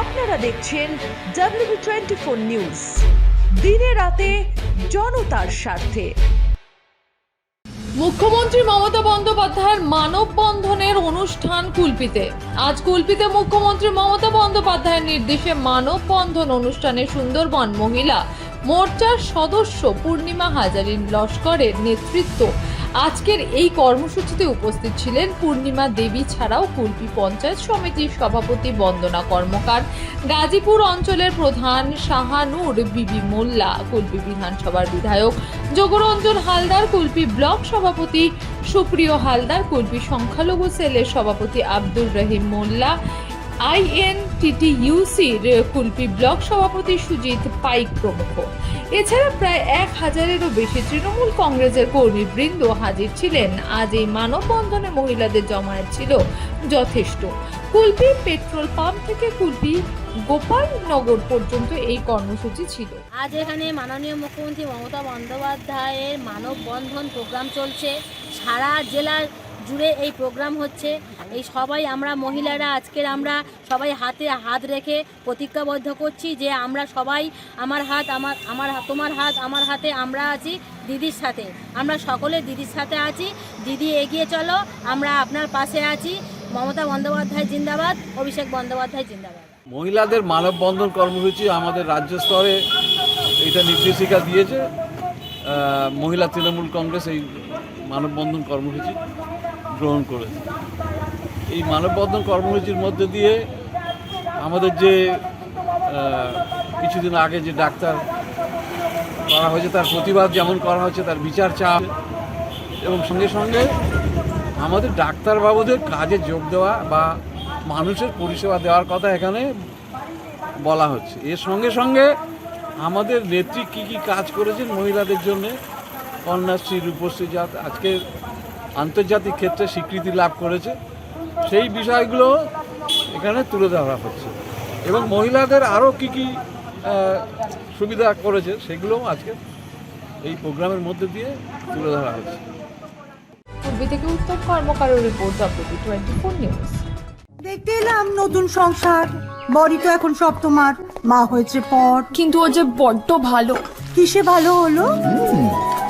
আপনারা দেখছেন W twenty four news দিনে রাতে জনতার স্বার্থে। মুখ্যমন্ত্রী মমতা বন্দ্যোপাধ্যায়ের মানববন্ধনের অনুষ্ঠান কুলপিতে। আজ কুলপিতে মুখ্যমন্ত্রী মমতা বন্দ্যোপাধ্যায়ের নির্দেশে মানববন্ধন অনুষ্ঠানে সুন্দরবন মহিলা, মোর্চার সদস্য পূর্ণিমা হাজারিন লস্করের নেতৃত্ব আজকের এই কর্মসূচিতে উপস্থিত ছিলেন পূর্ণিমা দেবী ছাড়াও কুলপি পঞ্চায়েত সমিতির সভাপতি বন্দনা কর্মকার, গাজীপুর অঞ্চলের প্রধান শাহানুর বিবি মোল্লা, কুলপি বিধানসভার বিধায়ক যোগরঞ্জন হালদার, কুলপি ব্লক সভাপতি সুপ্রিয় হালদার, কুলপি সংখ্যালঘু সেলের সভাপতি আব্দুর রহিম মোল্লা আইএনটিটিইউসির কুলপি ব্লক সভাপতি সুজিত পাইক প্রমুখ। এছাড়া প্রায় এক হাজারেরও বেশি তৃণমূল কংগ্রেসের কর্মীবৃন্দ হাজির ছিলেন। আজ এই মানববন্ধনে মহিলাদের জমায়েত ছিল যথেষ্ট। কুলপি পেট্রোল পাম্প থেকে কুলপি গোপালনগর পর্যন্ত এই কর্মসূচি ছিল। আজ এখানে মাননীয় মুখ্যমন্ত্রী মমতা বন্দ্যোপাধ্যায়ের মানববন্ধন প্রোগ্রাম চলছে। সারা জেলা জুড়ে এই প্রোগ্রাম হচ্ছে। এই সবাই আমরা মহিলারা, আজকের আমরা সবাই হাতে হাত রেখে প্রতিজ্ঞাবদ্ধ করছি যে আমরা সবাই আমার হাত, আমার আমার তোমার হাত, আমার হাতে আমরা আছি, দিদির সাথে। আমরা সকলে দিদির সাথে আছি। দিদি এগিয়ে চলো, আমরা আপনার পাশে আছি। মমতা বন্দ্যোপাধ্যায় জিন্দাবাদ, অভিষেক বন্দ্যোপাধ্যায় জিন্দাবাদ। মহিলাদের মানববন্ধন কর্মসূচি আমাদের রাজ্য স্তরে এটা নির্দেশিকা দিয়েছে মহিলা তৃণমূল কংগ্রেস এই মানববন্ধন কর্মসূচি। গ্রহণ করেছে। এই মানববন্ধন কর্মসূচির মধ্যে দিয়ে আমাদের যে কিছুদিন আগে যে ডাক্তার করা হয়েছে, তার প্রতিবাদ যেমন করা হয়েছে, তার বিচার চাপ এবং সঙ্গে সঙ্গে আমাদের ডাক্তারবাবুদের কাজে যোগ দেওয়া বা মানুষের পরিষেবা দেওয়ার কথা এখানে বলা হচ্ছে। এর সঙ্গে সঙ্গে আমাদের নেত্রী কী কী কাজ করেছেন মহিলাদের জন্য? কন্যাশ্রী, রূপশ্রী জাত আজকে আন্তর্জাতিক ক্ষেত্রে স্বীকৃতি লাভ করেছে। সেই বিষয়গুলো এখানে তুলে ধরা হচ্ছে। এবং মহিলাদের আরও কী কী সুবিধা করেছে সেগুলোও আজকে এই প্রোগ্রামের মধ্যে দিয়ে তুলে ধরা হচ্ছে। কুলপি থেকে উত্তম কর্মকারের রিপোর্ট টোয়েন্টি ফোর নিউজ দেখতে এলাম নতুন সংসার। বড়ি তো এখন সব তোমার। মা হয়েছে পর। কিন্তু ও যে বড্ড ভালো। কিসে ভালো হলো?